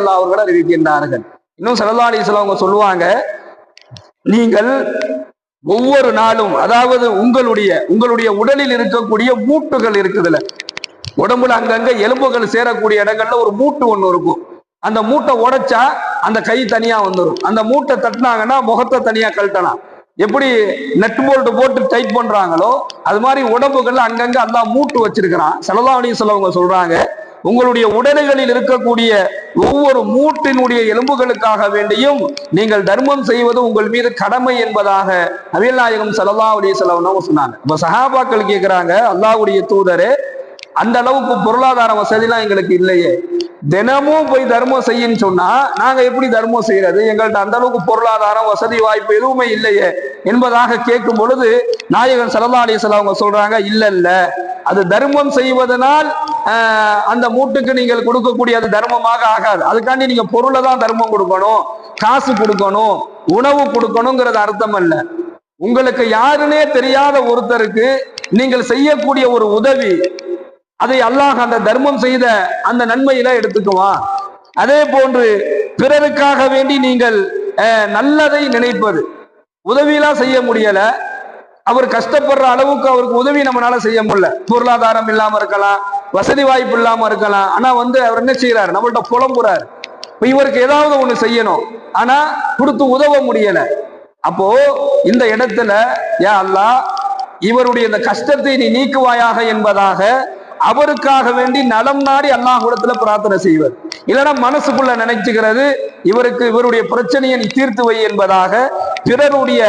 அல்லா அவர்கள் அறிவிக்கின்றார்கள். இன்னும் சல்லா அலிஸ்லாம் அவங்க சொல்லுவாங்க நீங்கள் ஒவ்வொரு நாளும் அதாவது உங்களுடைய உங்களுடைய உடலில் இருக்கக்கூடிய மூட்டுகள் இருக்குதுல உடம்புல அங்கங்க எலும்புகள் சேரக்கூடிய இடங்கள்ல ஒரு மூட்டு ஒன்று இருக்கும். அந்த மூட்டை உடைச்சா அந்த கை தனியா வந்துடும் அந்த மூட்டை தட்டினாங்கன்னா முகத்தை தனியா கழட்டலாம். எப்படி நெட் போல்ட் போட்டு டைட் பண்றாங்களோ அது மாதிரி உடம்புகள்ல அங்கங்க அந்த மூட்டு வச்சிருக்கிறான். சல்லா சொல்லவங்க சொல்றாங்க உங்களுடைய உடல்களில் இருக்கக்கூடிய ஒவ்வொரு மூட்டினுடைய எலும்புகளுக்காக வேண்டியும் நீங்கள் தர்மம் செய்வது உங்கள் மீது கடமை என்பதாக நபிகள் நாயகம் சல்லா சொன்னாங்க. இப்ப சஹாபாக்கள் கேட்கிறாங்க அல்லாவுடைய தூதரு அந்த அளவுக்கு பொருளாதார வசதிலாம் எங்களுக்கு இல்லையே. தினமும் போய் தர்மம் செய்யுன்னு சொன்னா நாங்க எப்படி தர்மம் செய்யறது எங்கள்ட்ட அந்த அளவுக்கு பொருளாதாரம் வசதி வாய்ப்பு எதுவுமே இல்லையே என்பதாக கேட்கும் பொழுது நாயகன் சல்லா அலிஸ்லாம் அவங்க சொல்றாங்க இல்ல இல்ல அது தர்மம் செய்வதனால் அந்த மூட்டுக்கு நீங்கள் கொடுக்கக்கூடிய அது தர்மமாக ஆகாது. அதுக்காண்டி நீங்க பொருளை தான் தர்மம் கொடுக்கணும். காசு கொடுக்கணும். உணவு கொடுக்கணுங்கிறது அர்த்தம் அல்ல. உங்களுக்கு யாருன்னே தெரியாத ஒருத்தருக்கு நீங்கள் செய்யக்கூடிய ஒரு உதவி அதை அல்லாஹ் அந்த தர்மம் செய்த அந்த நன்மையில எடுத்துக்குவான் அதே போன்று பிறருக்காக வேண்டி நீங்கள் நல்லதை நினைப்பது. உதவியெல்லாம் செய்ய முடியல. அவர் கஷ்டப்படுற அளவுக்கு அவருக்கு உதவி நம்மளால செய்ய முடியல. பொருளாதாரம் இல்லாம இருக்கலாம். வசதி வாய்ப்பு இல்லாம இருக்கலாம். ஆனா வந்து அவர் என்ன செய்யறாரு நம்மள்ட்ட புலம்புறாரு இப்ப இவருக்கு ஏதாவது ஒண்ணு செய்யணும். ஆனா கொடுத்து உதவ முடியல. அப்போ இந்த இடத்துல ஏ அல்லாஹ் இவருடைய இந்த கஷ்டத்தை நீ நீக்குவாயாக என்பதாக அவருக்காக வேண்டி நலம் நாடி அல்லாஹுடத்துல பிரார்த்தனை செய்வர். இல்லைன்னா மனசுக்குள்ள நினைச்சுக்கிறது இவருக்கு இவருடைய பிரச்சனையை நீ தீர்த்து வை என்பதாக பிறருடைய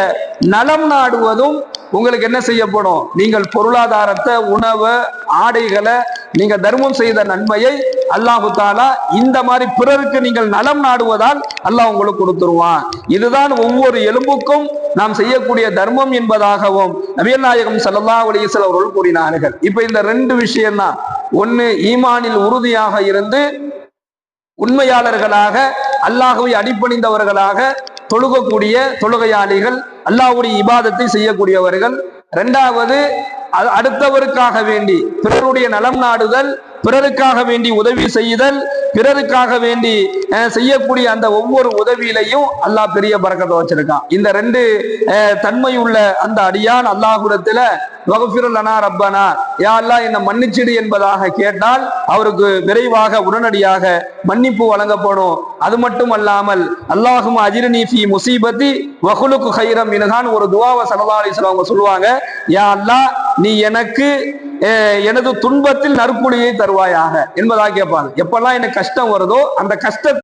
நலம் நாடுவதும் உங்களுக்கு என்ன செய்யப்படும்? நீங்கள் பொருளாதாரத்தை உணவை ஆடைகளை நீங்க தர்மம் செய்த நன்மையை அல்லாஹு தாலா இந்த மாதிரி பிறருக்கு நீங்கள் நலம் நாடுவதால் அல்லாஹ் உங்களுக்கு கொடுத்துருவான். இதுதான் ஒவ்வொரு எலும்புக்கும் நாம் செய்யக்கூடிய தர்மம் என்பதாகவும் நபிகள் நாயகம் சல்லா அலைஹி அவர்கள் கூறினார்கள். இப்ப இந்த ரெண்டு விஷயம்தான். ஒன்னு ஈமானில் உறுதியாக இருந்து உண்மையாளர்களாக அல்லாஹுவை அடிப்பணிந்தவர்களாக தொழுகக்கூடிய தொழுகையாளிகள் அல்லாஹுடைய இபாதத்தை செய்யக்கூடியவர்கள். இரண்டாவது அடுத்தவருக்காக வேண்டி. பிறருடைய நலம் நாடுதல் பிறருக்காக வேண்டி உதவி செய்தல் பிறருக்காக வேண்டி செய்யக்கூடிய அந்த ஒவ்வொரு உதவியிலையும் அல்லாஹ் பெரிய பறக்கத்தை வச்சிருக்கான். இந்த ரெண்டு தன்மை உள்ள அந்த அடியான் அல்லாஹுடத்துல வகுப்பிரலனா ரப்பனா. யா அல்லா என்னை மன்னிச்சிடு என்பதாக கேட்டால் அவருக்கு விரைவாக உடனடியாக மன்னிப்பு வழங்கப்படும். அது மட்டும் அல்லாமல் அல்லாஹும் அஜிர்னி ஃபி முசீபத்தி வகுலுக்கு ஹைரம் இதுதான் ஒரு துவாவை சல்லா அலிஸ்லாம் அவங்க சொல்லுவாங்க. யா அல்லா நீ எனக்கு எனது துன்பத்தில் நற்குழியை தருவாயாக என்பதாக கேட்பாங்க. எப்பெல்லாம் எனக்கு கஷ்டம் வருதோ அந்த கஷ்ட